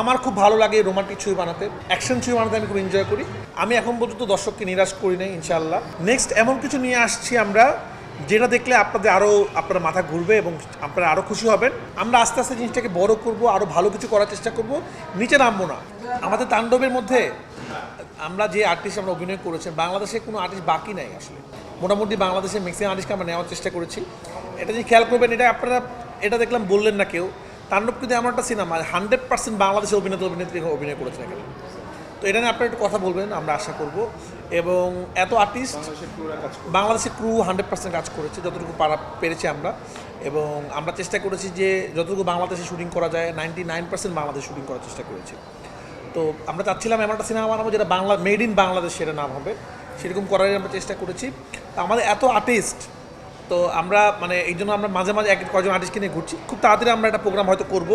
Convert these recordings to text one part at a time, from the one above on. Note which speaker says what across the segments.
Speaker 1: আমার খুব ভালো লাগে রোমান্টিক ছবি বানাতে। অ্যাকশন ছবি বানাতে আমি খুব এনজয় করি। আমি এখন পর্যন্ত দর্শককে নিরাশ করি নাই ইনশাল্লাহ নেক্সট এমন কিছু নিয়ে আসছি আমরা, যেটা দেখলে আপনাদের আরও আপনার মাথা ঘুরবে এবং আপনারা আরও খুশি হবেন। আমরা আস্তে আস্তে জিনিসটাকে বড় করব আরও ভালো কিছু করার চেষ্টা করব। নিচে নামবো না। আমাদের তাণ্ডবের মধ্যে আমরা যে আর্টিস্ট আমরা অভিনয় করেছেন বাংলাদেশে কোনো আর্টিস্ট বাকি নাই আসলে। মোটামুটি বাংলাদেশের ম্যাক্সিমাম আর্টিস্টকে আমরা নেওয়ার চেষ্টা করেছি। এটা যে খেয়াল করবেন, এটা আপনারা, এটা দেখলাম বললেন না কেউ। তাণ্ডব কিন্তু এমন একটা সিনেমা হান্ড্রেড পার্সেন্ট বাংলাদেশের অভিনেতা অভিনেত্রী অভিনয় করেছেন এখানে। তো এটা নিয়ে আপনারা একটু কথা বলবেন আমরা আশা করব। এবং এত আর্টিস্ট বাংলাদেশের ক্রু হান্ড্রেড পার্সেন্ট কাজ করেছে যতটুকু পারা পেরেছি আমরা। এবং আমরা চেষ্টা করেছি যে যতটুকু বাংলাদেশে শুটিং করা যায় ninety nine percent Bangladesh shooting করার চেষ্টা করেছি। তো আমরা চাচ্ছিলাম এমন একটা সিনেমা বানাবো যেটা বাংলা মেড ইন বাংলাদেশ সেটা নাম হবে। সেরকম করারই আমরা চেষ্টা করেছি। তো আমাদের এত আর্টিস্ট তো আমরা মানে এই জন্য আমরা মাঝে মাঝে এক কজন আর্টিস্টকে নিয়ে ঘুরছি। খুব তাড়াতাড়ি আমরা একটা প্রোগ্রাম হয়তো করব।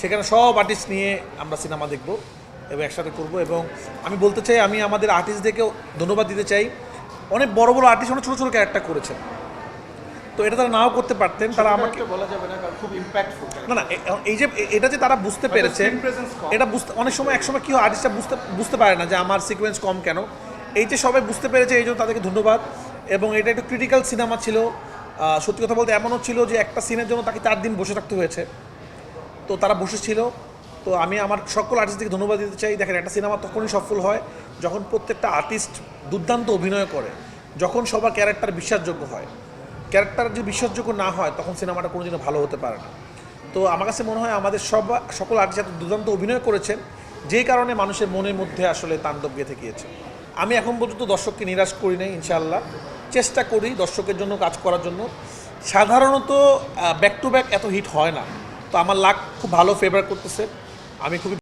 Speaker 1: সেখানে সব আর্টিস্ট নিয়ে আমরা সিনেমা দেখব এবং একসাথে করব এবং আমি বলতে চাই আমি আমাদের আর্টিস্টদেরকেও ধন্যবাদ দিতে চাই। অনেক বড় বড় আর্টিস্ট অনেক ছোটো ছোটো ক্যারেক্টার করেছেন। তো এটা তারা নাও করতে পারতেন তারা আমাকে
Speaker 2: বলা যাবে না কারণ খুব ইম্প্যাক্টফুল
Speaker 1: না না এই যে এটা যে তারা বুঝতে পেরেছে এটা বুঝতে অনেক সময় এক সময় কি হয় আর্টিস্টটা বুঝতে বুঝতে পারে না যে আমার সিকোয়েন্স কম কেন। এই যে সবাই বুঝতে পেরেছে এই জন্য তাদেরকে ধন্যবাদ। এবং এটা একটু ক্রিটিক্যাল সিনেমা ছিল। সত্যি কথা বলতে এমনও ছিল যে একটা সিনের জন্য তাকে চার দিন বসে থাকতে হয়েছে। তো তারা বসেছিল। তো আমি আমার সকল আর্টিস্টকে ধন্যবাদ দিতে চাই। দেখেন, একটা সিনেমা তখনই সফল হয় যখন প্রত্যেকটা আর্টিস্ট দুর্দান্ত অভিনয় করে, যখন সবার ক্যারেক্টার বিশ্বাসযোগ্য হয়। ক্যারেক্টার যদি বিশ্বাসযোগ্য না হয়, তখন সিনেমাটা কোনোদিনও ভালো হতে পারে না। তো আমার কাছে মনে হয় আমাদের সব, সকল আর্টিস্ট এত দুর্দান্ত অভিনয় করেছেন যেই কারণে মানুষের মনের মধ্যে আসলে তাণ্ডব গেঁথে গিয়েছে। আমি এখন পর্যন্ত দর্শককে নিরাশ করি নাই, ইনশাআল্লাহ। চেষ্টা করি দর্শকের জন্য, কাজ করার জন্য। সাধারণত ব্যাক টু ব্যাক এত হিট হয় না। তো আমার লাক খুব ভালো ফেভার করতেছে। আমি খুবই